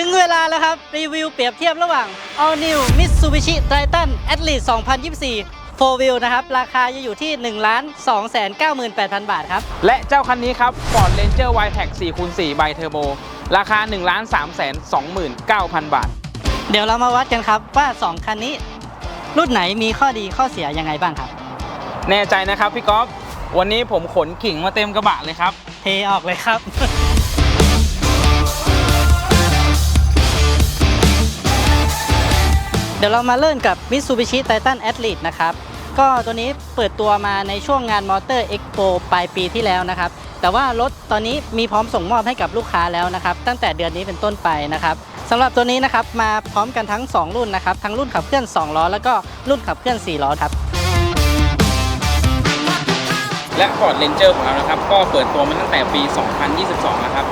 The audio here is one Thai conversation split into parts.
ถึงเวลาแล้วครับ รีวิวเปรียบเทียบระหว่าง All New Mitsubishi Triton Athlete 2024 4 Wheel นะครับ ราคาจะอยู่ที่ 1 2 9 8 0 0 0 บาทครับ และเจ้าคันนี้ครับ Ford Ranger Y-Tech 4คูณ4ใบเทอร์โบราคา 1 3 2 9 0 0 0 บาท เดี๋ยวเรามาวัดกันครับว่า 2 คันนี้ รุ่นไหนมีข้อดีข้อเสียยังไงบ้างครับ แน่ใจนะครับพี่ก๊อฟวันนี้ผมขนขิงมาเต็มกระบะเลยครับ เทออกเลยครับ เดี๋ยวเรามาเริ่มกับ Mitsubishi Titan Athlete นะครับ ก็ตัวนี้เปิดตัวมาในช่วงงาน Motor Expo ปลายปีที่แล้วนะครับ แต่ว่ารถตอนนี้มีพร้อมส่งมอบให้กับลูกค้าแล้วนะครับ ตั้งแต่เดือนนี้เป็นต้นไปนะครับสำหรับตัวนี้นะครับมาพร้อมกันทั้ง 2 รุ่นนะครับ ทั้งรุ่นขับเคลื่อน 2 ล้อ แล้วก็รุ่นขับเคลื่อน 4 ล้อครับ และ Ford Ranger ของเรานะครับ ก็เปิดตัวมาตั้งแต่ปี 2022 นะครับ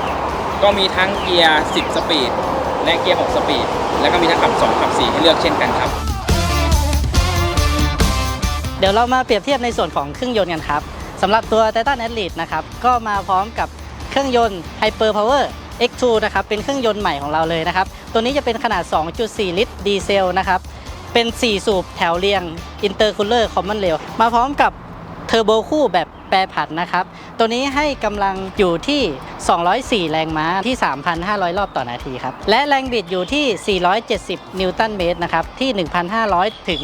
ก็มีทั้งเกียร์ 10 สปีด และเกียร์ 6 สปีด แล้วก็มีทั้งขับ 2 ขับ 4 ให้เลือกเช่นกันครับ เดี๋ยวเรามาเปรียบเทียบในส่วนของเครื่องยนต์กันครับสำหรับตัว Titan a t l e t e นะครับ ก็มาพร้อมกับเครื่องยนต์ Hyper Power X2 นะครับ เป็นเครื่องยนต์ใหม่ของเราเลยนะครับ ตัวนี้จะเป็นขนาด 2.4 ลิตรดีเซลนะครับ เป็น 4 สูบแถวเรียง Intercooler Common Rail มาพร้อมกับเทอร์โบคู่แบบ แปรผันนะครับ ตัวนี้ให้กำลังอยู่ที่ 204 แรงม้าที่ 3,500 รอบต่อนาทีครับ และแรงบิดอยู่ที่ 470 นิวตันเมตรนะครับ ที่ 1,500 ถึง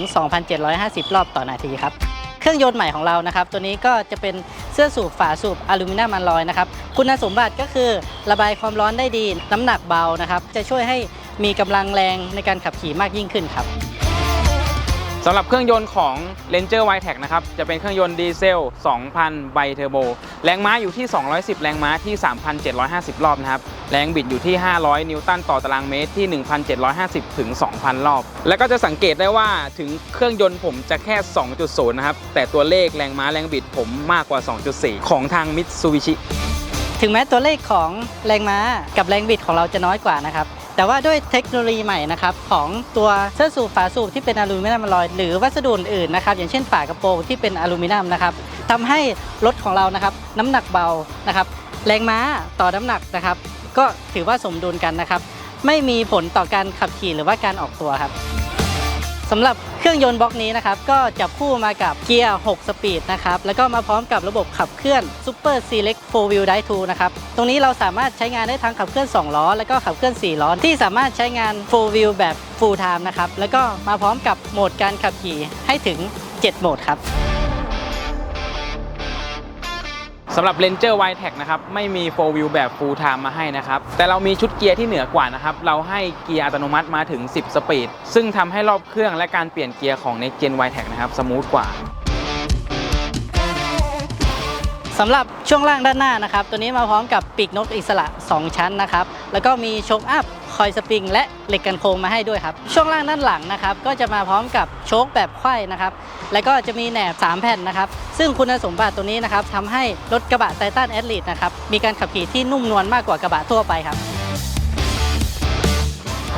2,750 รอบต่อนาทีครับเครื่องยนต์ใหม่ของเรานะครับ ตัวนี้ก็จะเป็นเสื้อสูบฝาสูบอลูมิเนียมอลลอยนะครับ คุณสมบัติก็คือระบายความร้อนได้ดี น้ำหนักเบานะครับ จะช่วยให้มีกำลังแรงในการขับขี่มากยิ่งขึ้นครับ สำหรับเครื่องยนต์ของ Ranger y t e c นะครับ จะเป็นเครื่องยนต์ดีเซล 2,000 ไบเทอร์โบ แรงม้าอยู่ที่ 210 แรงม้าที่ 3,750 รอบนะครับ แรงบิดอยู่ที่ 500 นิวตันต่อตารางเมตรที่ 1,750 ถึง 2,000 รอบ แล้วก็จะสังเกตได้ว่าถึงเครื่องยนต์ผมจะแค่ 2.0 นะครับ แต่ตัวเลขแรงม้าแรงบิดผมมากกว่า 2.4 ของทาง Mitsubishi ถึงแม้ตัวเลขของแรงม้ากับแรงบิดของเราจะน้อยกว่านะครับ แต่ว่าด้วยเทคโนโลยีใหม่นะครับของตัวเสื้อสูบฝาสูบที่เป็นอลูมิเนียมอลลอย หรือวัสดุอื่นนะครับอย่างเช่นฝากระโปรงที่เป็นอลูมิเนียมนะครับทำให้รถของเรานะครับน้ำหนักเบานะครับแรงม้าต่อน้ำหนักนะครับ ก็ถือว่าสมดุลกันนะครับ ไม่มีผลต่อการขับขี่หรือว่าการออกตัวครับ สำหรับเครื่องยนต์บล็อกนี้นะครับก็จับคู่มากับเกียร์ 6 สปีดนะครับแล้วก็มาพร้อมกับระบบขับเคลื่อน Super Select 4 Wheel Drive 2นะครับตรงนี้เราสามารถใช้งานได้ทั้งขับเคลื่อน 2 ล้อ แล้วก็ขับเคลื่อน 4 ล้อ ที่สามารถใช้งาน 4 Wheel แบบ Full Time นะครับแล้วก็มาพร้อมกับโหมดการขับขี่ให้ถึง 7 โหมดครับ สำหรับ Ranger Y-Tech นะครับไม่มี 4 wheel แบบ full time มาให้นะครับ แต่เรามีชุดเกียร์ที่เหนือกว่านะครับ เราให้เกียร์อัตโนมัติมาถึง 10 สปีด ซึ่งทำให้รอบเครื่องและการเปลี่ยนเกียร์ของ Next Gen Y-Tech นะครับสมูทกว่าสำหรับช่วงล่างด้านหน้านะครับ ตัวนี้มาพร้อมกับปีกนกอิสระ 2 ชั้นนะครับ แล้วก็มีโชคอัพ คอยสปริงและเหล็กกันโค้งมาให้ด้วยครับ ช่วงล่างด้านหลังนะครับก็จะมาพร้อมกับโชคแบบไขว้นะครับแล้วก็จะมีแหนบ 3 แผ่นนะครับ ซึ่งคุณสมบัติตัวนี้นะครับทำให้รถกระบะไททันแอดลีดนะครับมีการขับขี่ที่นุ่มนวลมากกว่ากระบะทั่วไปครับ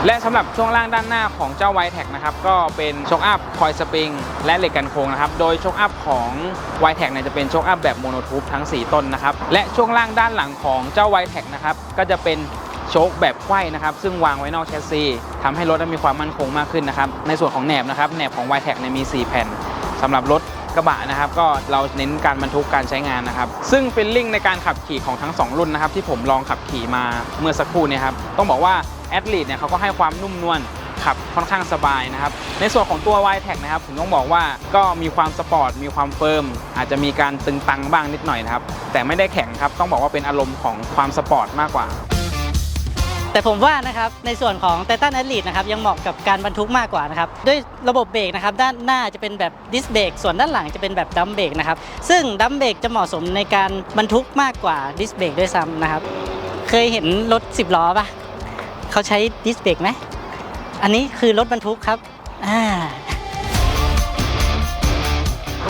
และสำหรับช่วงล่างด้านหน้าของเจ้า Y-Tech นะครับก็เป็นโชคอัพคอยสปริงและเหล็กกันโค้งนะครับโดยโชคอัพของ Y-Tech เนี่ยจะเป็นโชคอัพแบบโมโนทูปทั้ง 4 ต้นนะครับและช่วงล่างด้านหลังของเจ้า Y-Tech นะครับก็จะเป็น โชคแบบไขว้นะครับ ซึ่งวางไว้นอกแชสซีทำให้รถมีความมั่นคงมากขึ้นนะครับ ในส่วนของแหนบนะครับแหนบของ y t e c เนี่ยมี 4 แผ่นสำหรับรถกระบะนะครับ ก็เราเน้นการบรรทุกการใช้งานนะครับ ซึ่งฟีลลิ่งในการขับขี่ของทั้ง 2 รุ่นนะครับ ที่ผมลองขับขี่มาเมื่อสักครู่เนี่ยครับต้องบอกว่าแอดลีดเนี่ยเขาก็ให้ความนุ่มนวลขับค่อนข้างสบายนะครับ ในส่วนของตัว y t e c นะครับผมต้องบอกว่าก็มีความสปอร์ตมีความเฟิร์ม อาจจะมีการตึงตังบ้างนิดหน่อยนะครับ แต่ไม่ได้แข็งครับ ต้องบอกว่าเป็นอารมณ์ของความสปอร์ตมากกว่า แต่ผมว่านะครับในส่วนของไททันแอดลีดนะครับยังเหมาะกับการบรรทุกมากกว่านะครับด้วยระบบเบรกนะครับด้านหน้าจะเป็นแบบดิสเบรกส่วนด้านหลังจะเป็นแบบดัมเบรกนะครับซึ่งดัมเบรกจะเหมาะสมในการบรรทุกมากกว่าดิสเบรกด้วยซ้ำนะครับเคยเห็นรถ 10 ล้อปะเขาใช้ดิสเบรกไหมอันนี้คือรถบรรทุกครับอ่า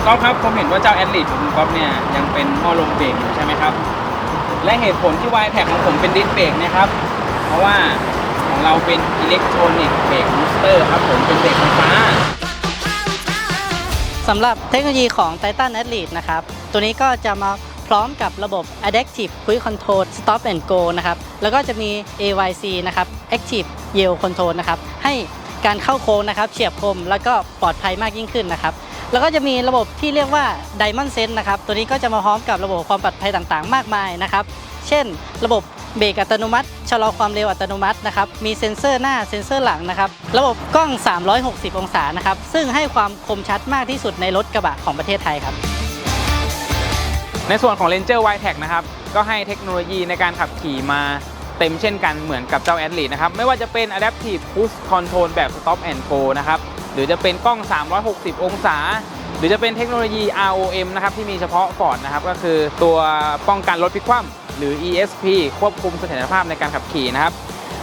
ก๊อฟครับผมเห็นว่าเจ้าแอดลีดของคุณก๊อฟเนี่ยยังเป็นหม้อลมเบรกอยู่ใช่ไหมครับ และเหตุผลที่ y t e c ของผมเป็นดิสเบรกนะครับ เพราะว่าของเราเป็นอิเล็กทรอนิกส์เบรกบูสเตอร์ครับผมเป็นเบรกไฟฟ้า สำหรับเทคโนโลยีของ Titan Athlete นะครับ ตัวนี้ก็จะมาพร้อมกับระบบ Adaptive Cruise Control Stop and Go นะครับ แล้วก็จะมี AYC นะครับ Active Yield Control นะครับ ให้การเข้าโค้งนะครับ เฉียบคม แล้วก็ปลอดภัยมากยิ่งขึ้นนะครับ แล้วก็จะมีระบบที่เรียกว่า Diamond Sense นะครับ ตัวนี้ก็จะมาพร้อมกับระบบความปลอดภัยต่างๆ มากมายนะครับ เช่น ระบบเบรกอัตโนมัติชะลอความเร็วอัตโนมัตินะครับมีเซ็นเซอร์หน้าเซ็นเซอร์หลังนะครับระบบกล้อง 360 องศานะครับซึ่งให้ความคมชัดมากที่สุดในรถกระบะของประเทศไทยครับในส่วนของ Ranger w i t e c นะครับก็ให้เทคโนโลยีในการขับขี่มาเต็มเช่นกันเหมือนกับเจ้า a d l e t นะครับไม่ว่าจะเป็น Adaptive Cruise Control แบบ Stop and Go นะครับหรือจะเป็นกล้อง 360 องศา หรือจะเป็นเทคโนโลยี ROM นะครับที่มีเฉพาะ Ford นะครับก็คือตัวป้องกันรถพลิกคว่ำ หรือ ESP ควบคุมเสถียรภาพในการขับขี่นะครับ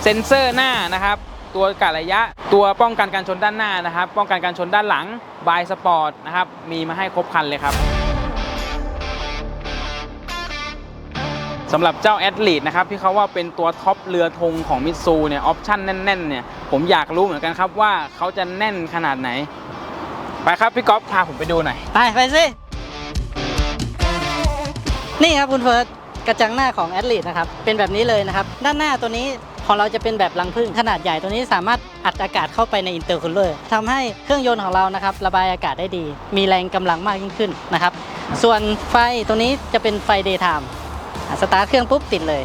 เซ็นเซอร์หน้านะครับ ตัวกะระยะ ตัวป้องกันการชนด้านหน้านะครับ ป้องกันการชนด้านหลังบายสปอร์ตนะครับ มีมาให้ครบคันเลยครับสำหรับเจ้าแอดลีดนะครับที่เขาว่าเป็นตัวท็อปเรือธงของมิตซูเนี่ยออปชั่นแน่นๆเนี่ยผมอยากรู้เหมือนกันครับว่าเขาจะแน่นขนาดไหน ไปครับพี่ก๊อฟพาผมไปดูหน่อย ไป ไปสิ นี่ครับคุณเฟิร์ส กระจังหน้าของแอดลีนะครับเป็นแบบนี้เลยนะครับด้านหน้าตัวนี้ของเราจะเป็นแบบรังผึ้งขนาดใหญ่ตัวนี้สามารถอัดอากาศเข้าไปในอินเตอร์คูลเลอร์ทำให้เครื่องยนต์ของเรานะครับระบายอากาศได้ดี มีแรงกำลังมากยิ่งขึ้นนะครับ ส่วนไฟตัวนี้จะเป็นไฟเดย์ไทม์สตาร์ทเครื่องปุ๊บติดเลย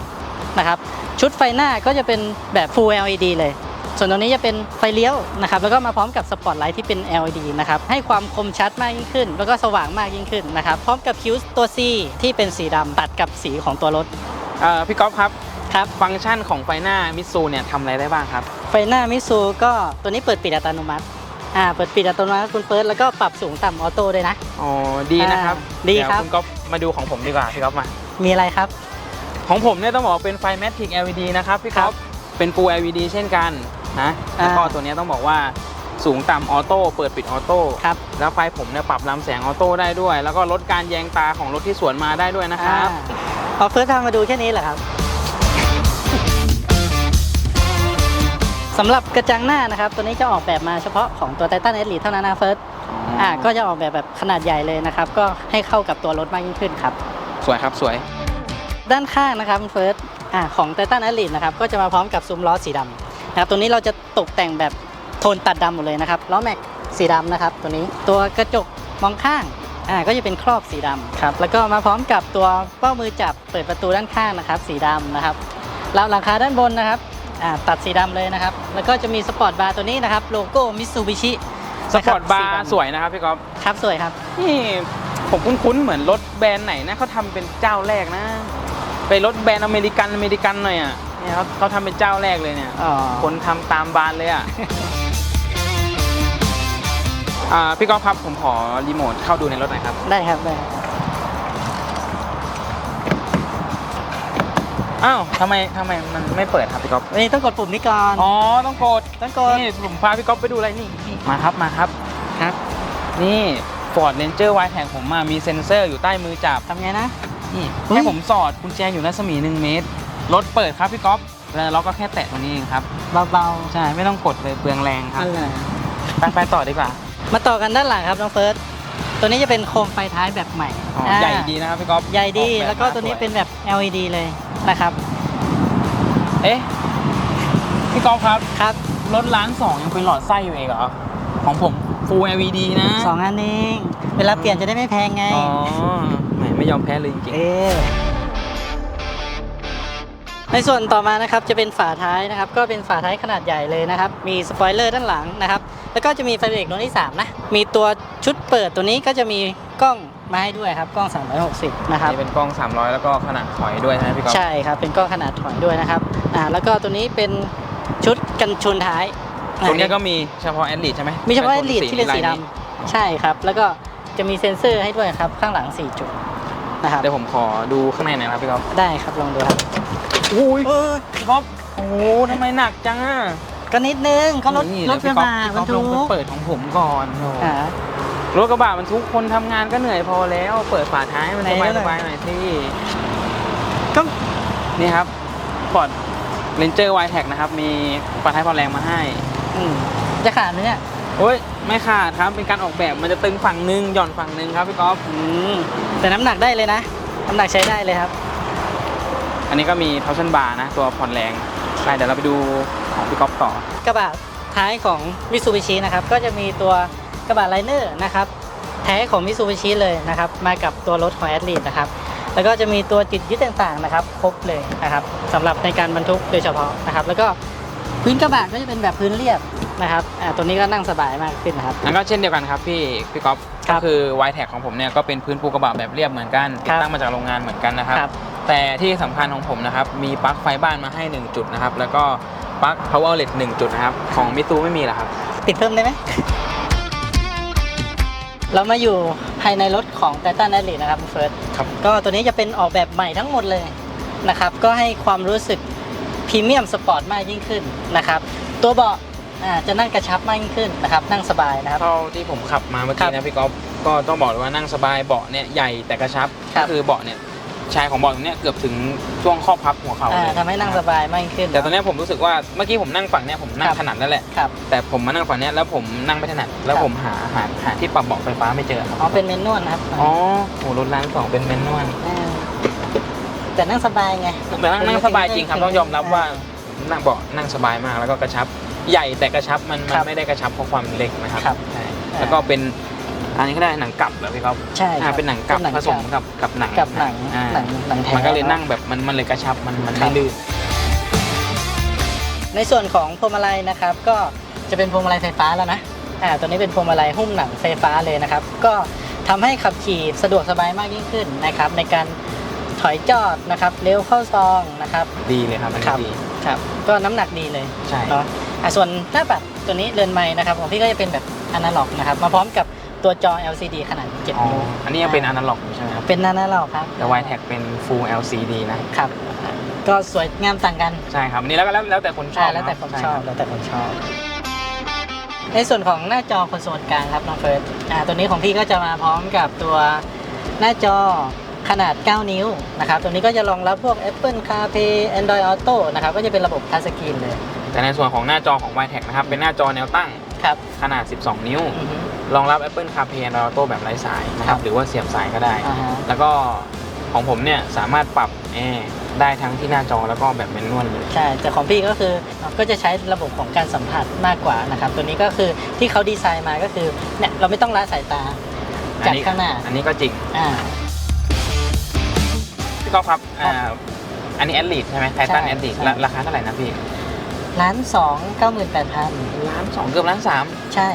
นะครับชุดไฟหน้าก็จะเป็นแบบ Full LED เลย ส่วนตรงนี้จะเป็นไฟเลี้ยวนะครับแล้วก็มาพร้อมกับสปอตไลท์ที่เป็น LED นะครับให้ความคมชัดมากยิ่งขึ้น แล้วก็สว่างมากยิ่งขึ้นนะครับพร้อมกับคิ้วตัว C ที่เป็นสีดำตัดกับสีของตัวรถเอ่อพี่ก๊อฟครับครับฟังก์ชันของไฟหน้ามิตซูเนี่ยทำอะไรได้บ้างครับ ไฟหน้ามิซูก็ตัวนี้เปิดปิดอัตโนมัติอ่าเปิดปิดอัตโนมัติคุณเฟิร์สแล้วก็ปรับสูงต่ำออโต้ด้วยนะอ๋อดีนะครับอ่าดีครับเยวคุณก๊อฟมาดูของผมดีกว่าพี่ก๊อฟมา มีอะไรครับ ของผมเนี่ยต้องบอกว่าเป็นไฟ Matic LED นะครับพี่ก๊อฟเป็น Full LED เช่นกัน นะแล้วก็อ่าตัวเนี้ยต้องบอกว่าสูงต่ำออโต้เปิดปิดออโต้ครับแล้วไฟผมเนี่ยปรับลำแสงออโต้ได้ด้วย แล้วก็ลดการแยงตาของรถที่สวนมาได้ด้วยนะครับอ่าพอเฟิร์สทำมาดูแค่นี้เหรอครับสำหรับกระจังหน้านะครับ ตัวนี้จะออกแบบมาเฉพาะของตัวไททันเอสลีเท่านั้นนะเฟิร์สอ่าก็จะออกแบบแบบขนาดใหญ่เลยนะครับ ก็ให้เข้ากับตัวรถมากยิ่งขึ้นครับ สวยครับสวย ด้านข้างนะครับคุณเฟิร์สอ่าของไททันแอลีนะครับ ก็จะมาพร้อมกับซุ้มล้อสีดำ นะครับตัวนี้เราจะตกแต่งแบบโทนตัดดำหมดเลยนะครับล้อแม็กสีดำนะครับ ตัวนี้ตัวกระจกมองข้างอ่าก็จะเป็นครอบสีดำครับแล้วก็มาพร้อมกับตัวเป้ามือจับเปิดประตูด้านข้างนะครับ สีดำนะครับแล้วหลังคาด้านบนนะครับอ่าตัดสีดำเลยนะครับ แล้วก็จะมีสปอร์ตบาร์ตัวนี้นะครับโลโก้มิตซูบิชิสปอร์ตบาร์สวยนะครับพี่ก๊อฟครับสวยครับนี่ผมคุ้นๆเหมือนรถแบรนด์ไหนนะเขาทำเป็นเจ้าแรกนะ ไปรถแบรนด์อเมริกันอเมริกันหน่อยอะ เนี่ยเขาเขาทำเป็นเจ้าแรกเลยเนี่ย อ๋อคนทำตามบานเลยอะ อ่าพี่ก๊อฟครับผมขอรีโมทเข้าดูในรถหน่อยครับ ได้ครับได้อ้าวทำไมทำไมมันไม่เปิดครับพี่ก๊อฟวันนี้ต้องกดปุ่มนี้ก่อนอ๋อ ต้องกด ต้องกดนี่ผมพาพี่ก๊อฟไปดูอะไรนี่นี่มาครับมาครับ ครับนี่ Ford Ranger Y แท็กผมมามีเซ็นเซอร์อยู่ใต้มือจับ ทำไงนะ นี่เฮ้ย ให้ผมสอดกุญแจอยู่รัศมี 1 เมตร รถเปิดครับพี่ก๊อฟแล้วเราก็แค่แตะตรงนี้เองครับ เบาใช่ ไม่ต้องกดเลยเปลืองแรงๆครับอะไรไปไปต่อดีกว่ามาต่อกันด้านหลังครับน้องเฟิร์สตัวนี้จะเป็นโคมไฟท้ายแบบใหม่อ๋ออาใหญ่ดีนะครับพี่ก๊อฟใหญ่ดี ออบบแล้วก็ตัวนี้มาสยเป็นแบบ LED เลยนะครับ เอ๊ะพี่ก๊อฟครับ ครับรถร้านสองยังเป็นหลอดไส้อยู่เองเหรอ ของผม Full LED นะสองอันเองเวลาเปลี่ยนจะได้ไม่แพงไง อ๋อแหมไม่ยอมแพ้เลยจริงเออ ในส่วนต่อมานะครับจะเป็นฝาท้ายนะครับก็เป็นฝาท้ายขนาดใหญ่เลยนะครับมีสปอยเลอร์ด้านหลังนะครับแล้วก็จะมีไฟเบรกดวงที่3นะมีตัวชุดเปิดตัวนี้ก็จะมีกล้องมาให้ด้วยครับกล้อง 360 นะคๆรับนี่เป็นกล้อง 300 แล้วก็ขนาดถอยด้วยนะพี่ก๊อฟใช่ครับเป็นกล้องขนาดถอยด้วยนะครับอ่าแล้วก็ตัวนี้เป็นชุดกันชนท้ายตัวนี้อ่าก็มีเฉพาะแอดลีใช่ไหมมีเฉพาะไโฟลีดที่เป็นสีดลายำใช่ครับ แล้วก็จะมีเซ็นเซอร์ให้ด้วยครับข้างหลัง 4 จุดนะครับเดี๋ยวผมขอดูข้างในหน่อยนะครับพี่ก๊อฟได้ครับลองดูครับ อุ้ยพี่ก๊อฟโอ้โหทำไมหนักจังอะก็นิดนึงก็รถนี่รถกพี่ระก๊อฟบะพี่บรก๊อรฟลทุงไปกเปิดของผมก่อนโอ้อ่ารถกระบะมันทุกคนทำงานก็เหนื่อยพอแล้ว เปิดฝาท้ายมันไหนสบายดูสหน่บาอยยหน่อยสิก็นี่ครับ Ford Ranger Y Tag นะครับ มีฝาท้ายพอแรงมาให้อืมจะขาดไหมเนี่ยโอ้ยไม่ขาดครับเป็นการออกแบบมันจะตึงฝั่งหนึ่งหย่อนฝั่งหนึ่งครับพี่ก๊อฟอืมแต่น้ำหนักได้เลยนะน้ำหนักใช้ได้เลยครับ อันนี้ก็มีทอชันบาร์นะ ตัวผ่อนแรงไปเดี๋ยวเราไปดูของพี่ก๊อฟต่อ กระบะท้ายของมิ t ซูบิชินะครับ ก็จะมีตัวกระบะไลเนอร์นะครับ แท้ของมิ t ซูบิชิเลยนะครับ มากับตัวรถของแอดลีดนะครับ แล้วก็จะมีตัวจุดยึดต่างๆนะครับ ครบเลยนะครับสำหรับในการบรรทุกโดยเฉพาะนะครับ แล้วก็พื้นกระบะก็จะเป็นแบบพื้นเรียบนะครับอ่าตัวนี้ก็นั่งสบายมากขึ้นนะครับนั่นก็เช่นเดียวกันครับพี่พี่ก๊อฟครัก็บคือ y t แท็ของผมเนี่ยก็เป็นพื้นปูกระบะแบบเรียบเหมือนกันคติรัดบตั้งมาจากโรงงานเหมือนกันนะครับ ครับ แต่ที่สำคัญของผมนะครับ มีปลั๊กไฟบ้านมาให้ 1 จุดนะครับ แล้วก็ปลั๊ก power outlet 1 จุดนะครับ ของมิตูไม่มีเหรอครับ ปิดเพิ่มได้ไหม เรามาอยู่ภายในรถของ t ต t a n a t l e t นะครับคุณเฟิร์สครับ ก็ตัวนี้จะเป็นออกแบบใหม่ทั้งหมดเลยนะครับ ก็ให้ความรู้สึกพรีเมียมสปอร์ตมากยิ่งขึ้นนะครับ ตัวเบาะอ่าจะนั่งกระชับมากยิ่งขึ้นนะครับ นั่งสบายนะครับ เท่าที่ผมขับมาเมื่อครักี้บนะพี่ก๊อฟก็ต้องบอกเลยว่านั่งสบายเบาะเนี่ยใหญ่แต่กระชับครัก็บคือเบาะเนี่ย ชายของเบาะตรงเนี้ยเกือบถึงช่วงข้อพับหัวเข่าอ่าเลยทำให้นั่งสบายมากยิ่งขึ้น แต่ตอนเนี้ยผมรู้สึกว่าเมื่อกี้ผมนั่งฝั่งเนี้ยผมนั่คงรับ ถนัดแล้วแหละ ครับ แต่ผมมานั่งฝั่งเนี้ยแล้วผมนั่งไม่ถนัด แล้วครับ ผมหาหาหาที่ปรับเบาะไฟฟ้าไม่เจอครับอ๋อเป็นเมนนวลนะครับอ๋อโหรถร้านสองเป็นแมนนวลาแต่นั่งสบายไงแต่นั่งนั่งสบายจริงครับต้องยอมรับว่านั่งเบาะนั่งสบายมากแล้วก็กระชับ ใหญ่แต่กระชับมันมันไม่ได้กระชับเพราะความเล็กนะครับครับ ใช่แล้วก็เป็น อันนี้ก็ได้หนังกลับเหรอพี่ก๊อฟใช่คอ่ารับเป็นหนังกลับเป็นหนังผสมกลับกับกับหนังกับหนังอ่าหนังหนังแท้มันก็เลยนั่งแบบมันมันเลยกระชับมันมันครัไม่บลื่นในส่วนของพวงมาลัยนะครับ ก็จะเป็นพวงมาลัยไฟฟ้าแล้วนะอ่าตัวนี้เป็นพวงมาลัยหุ้มหนังไฟฟ้าเลยนะครับ ก็ทำให้ขับขี่สะดวกสบายมากยิ่งขึ้นนะครับ ในการถอยจอดนะครับเลี้ยวเข้าซองนะครับ ดีเลยครับอันครันี้บดีครับก็น้ำหนักดีเลยใช่เนาะอะส่วนหน้าปัดตัวนี้เรือนไม้นะครับของพี่ก็จะเป็นแบบอนาล็อกนะครับ มาพร้อมกับ ตัวจอ LCD ขนาด7อ๋อนิ้วอันนี้ยังเป็นอนาล็อกอยู่ใช่ไหมครับ เป็นอนาล็อกครับแต่ y t แท็เป็น full LCD นะ ครับอะก็สวยงามต่างกันใช่ครับอันนี้แล้วก็แล้วแล้วแต่คนชอบอ่าแล้วแต่คนใชอบแล้วแต่คนชอบ ในส่วนของหน้าจอคอนโซลกลางครับน้องเฟิร์สอ่าตัวนี้ของพี่ก็จะมาพร้อมกับตัวหน้าจอขนาด 9 นิ้วนะครับตัวนี้ก็จะรองรับพวก Apple CarPlay Android Auto นะครับก็จะเป็นระบบทัชสกรีนเลย แต่ในส่วนของหน้าจอของ y t แท็นะครับ เป็นหน้าจอแนวตั้ง ครับ ขนาด 12 นิ้ว อือฮึ รองรับ Apple CarPlay Android Auto แบบไร้สายนะคครัรับบ หรือว่าเสียบสายก็ได้ อ่าฮะ แล้วก็ของผมเนี่ยสามารถปรับแอร์ได้ทั้งที่หน้าจอแล้วก็แบบแมนนวลเลย ใช่ แต่ของพี่ก็คือก็จะใช้ระบบของการสัมผัสมากกว่านะครับ ตัวนี้ก็คือที่เขาดีไซน์มาก็คือเนี่ยเราไม่ต้องละสายตาอัจากนี้ข้างหน้า อันนี้ก็จริง อ่า พี่ก๊อฟครับครับอ่าอันนี้แอดลีดใช่ไหมไททันใช่แอดลีดใช่ ราคาเท่าไหร่นะพี่ ล้านสองเก้าหมื่นแปดพันล้านสองเกือบล้านสามใช่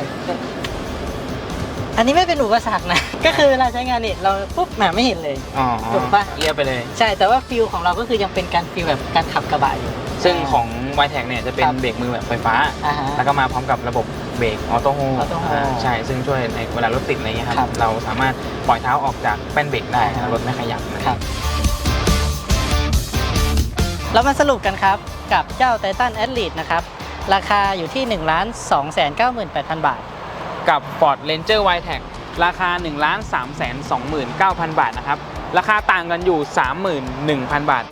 อันนี้ไม่เป็นอุปสรรคนะ ก็คือเวลาใช้งานเนี่ยเราปุ๊บแหมไม่เห็นเลยอ๋อถูกปะเรียบไปเลย ใช่แต่ว่าฟิลของเราก็คือยังเป็นการฟิลแบบการขับกระบะอยู่ ซึ่งของ y t แท็เนี่ยจะเป็นครับเบรกมือแบบไฟฟ้าอ่าฮะแล้วก็มาพร้อมกับระบบเบรกออโต้โฮ Auto Hold ใช่ซึ่งช่วยในเวลารถติดอะไรเงี้ยครับครับเราสามารถปล่อยเท้าออกจากแป้นเบรกได้อ่าฮะรถไม่ขยับนะคครัรับบ เรามาสรุปกันครับ กับเจ้า Titan Athlete นะครับ ราคาอยู่ที่ 1 2 9 8 0 0 0 บาท กับ Ford Ranger y t แท็ราคา 1 3 2 9 0 0 0 บาทนะครับ ราคาต่างกันอยู่ 31,000 บาท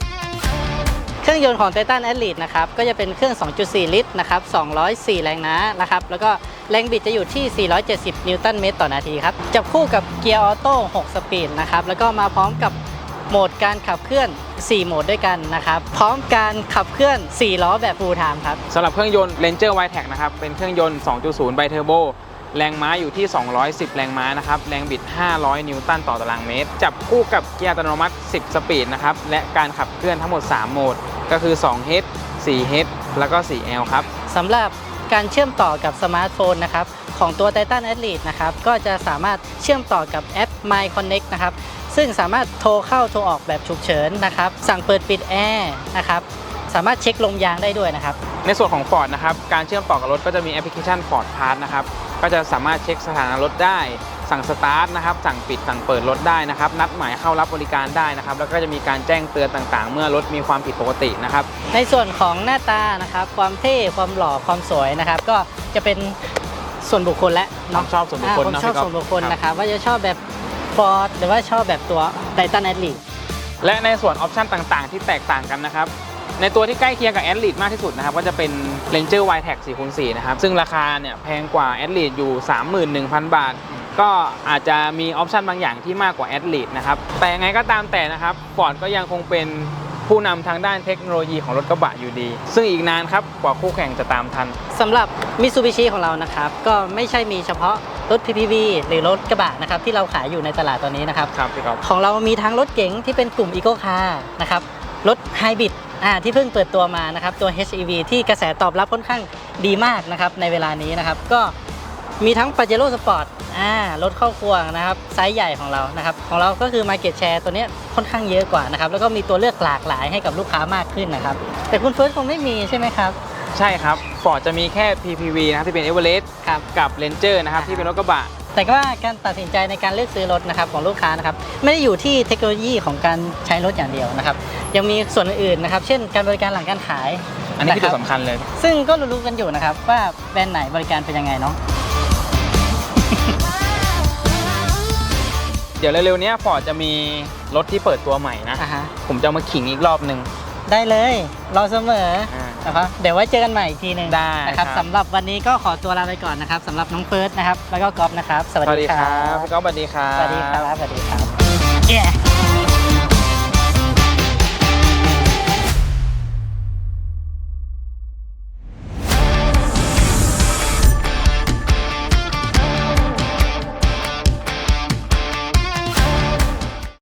เครื่องยนต์ของ Titan Athlete นะครับ ก็จะเป็นเครื่อง 2.4 ลิตรนะครับ 204 แรงม้านะครับ แล้วก็แรงบิดจะอยู่ที่ 470 นิวตันเมตรต่อนาทีครับ จับคู่กับเกียร์ออโต้ 6 สปีดนะครับ แล้วก็มาพร้อมกับ โหมดการขับเคลื่อน 4 โหมดด้วยกันนะครับ พร้อมการขับเคลื่อน 4 ล้อแบบ full time ครับ สำหรับเครื่องยนต์ Ranger y t แท็นะครับ เป็นเครื่องยนต์ 2.0 ไบเทอร์โบ แรงม้าอยู่ที่ 210 แรงม้านะครับ แรงบิด 500 นิวตันต่อตารางเมตร จับคู่กับเกียร์อัตโนมัติ 10 สปีดนะครับ และการขับเคลื่อนทั้งหมด 3 โหมด ก็คือ 2H 4H แล้วก็ 4L ครับ สำหรับการเชื่อมต่อกับสมาร์ทโฟนนะครับ ของตัว Titan Athlete นะครับ ก็จะสามารถเชื่อมต่อกับแอป My Connect นะครับ ซึ่งสามารถโทรเข้าโทรออกแบบฉุกเฉินนะครับ สั่งเปิดปิดแอร์นะครับสามารถเช็คลมยางได้ด้วยนะครับ ในส่วนของ Ford นะครับ การเชื่อมต่อกับรถก็จะมีแอปพลิเคชัน Ford Pass นะครับ ก็จะสามารถเช็คสถานะรถได้ สั่งสตาร์ทนะครับ สั่งปิด สั่งเปิดรถได้นะครับ นัดหมายเข้ารับบริการได้นะครับ แล้วก็จะมีการแจ้งเตือนต่างๆ เมื่อรถมีความผิดปกตินะครับ ในส่วนของหน้าตานะครับ ความเท่ ความหล่อ ความสวยนะครับ ก็จะเป็นส่วนบุคคลและน้องชอบส่วนบุคคลอ่าผมเนาะชอบพี่ก๊อฟส่วนบุคคลครับนะครับ ว่าจะชอบแบบ Ford หรือว่าชอบแบบตัว Titan Athlete และในส่วนออปชันต่างๆ ที่แตกต่างกันนะครับ ในตัวที่ใกล้เคียงกับ a d l e t มากที่สุดนะครับ ก็จะเป็น Ranger y t แท็4คูณ4นะครับ ซึ่งราคาเนี่ยแพงกว่า a d l e t อยู่ 31,000 บาท ก็อาจจะมีออปชันบางอย่างที่มากกว่าแอดลีดนะครับ แต่ยังไงก็ตามแต่นะครับฟอร์ดก็ยังคงเป็นผู้นำทางด้านเทคโนโลยีของรถกระบะอยู่ดี ซึ่งอีกนานครับกว่าคู่แข่งจะตามทันสำหรับ Mitsubishi ของเรานะครับ ก็ไม่ใช่มีเฉพาะ รถ PPV หรือรถกระบะนะครับที่เราขายอยู่ในตลาดตอนนี้นะครับ ครับพี่ก๊อฟของเรามีทั้งรถเก๋งที่เป็นกลุ่ม Eco Car นะครับรถไฮบริดอ่าที่เพิ่งเปิดตัวมานะครับตัว HEV ที่กระแสตอบรับค่อนข้างดีมากนะครับในเวลานี้นะครับก็มีทั้ง Pajero Sport อ่ารถครอบครัวนะครับไซส์ใหญ่ของเรานะครับของเราก็คือ Market Share ตัวเนี้ยค่อนข้างเยอะกว่านะครับแล้วก็มีตัวเลือกหลากหลายให้กับลูกค้ามากขึ้นนะครับแต่คุณเฟิร์สคงไม่มีใช่ไหมครับ ใช่ครับฟอร์ดจะมีแค่ PPV นะครับที่เป็น e v e r e s t ครับ กับ Ranger นะครับ ที่เป็นรถกระบะ แต่ก็ว่าการตัดสินใจในการเลือกซื้อรถนะครับของลูกค้านะครับไม่ได้อยู่ที่เทคโนโลยีของการใช้รถอย่างเดียวนะครับยังมีส่วนอื่นๆนะครับเช่นการบริการหลังการขายอันนี้คือนะตัรัวบสำคัญเลย ซึ่งก็รู้ๆกันอยู่นะครับว่าแบรนด์ไหนบริการเป็นยังไงเนาะเดี๋ยวเร็วๆเนี้ฟอร์ดจะมีรถที่เปิดตัวใหม่นะ อ่าฮะผมจะเอามาขิงอีกรอบหนึ่งได้เลยรอเสมอ อ่า นะครับเดี๋ยวไว้เจอกันใหม่อีกทีหนึ่งได้นะครับครับ สำหรับวันนี้ก็ขอตัวลาไปก่อนนะครับสำหรับน้องเฟิร์สนะครับ แล้วก็ก๊อฟนะครับ สวัสดีครับพี่ก๊อฟสวัสดีครับ สวัสดีครับสวัสดีครับ Yeah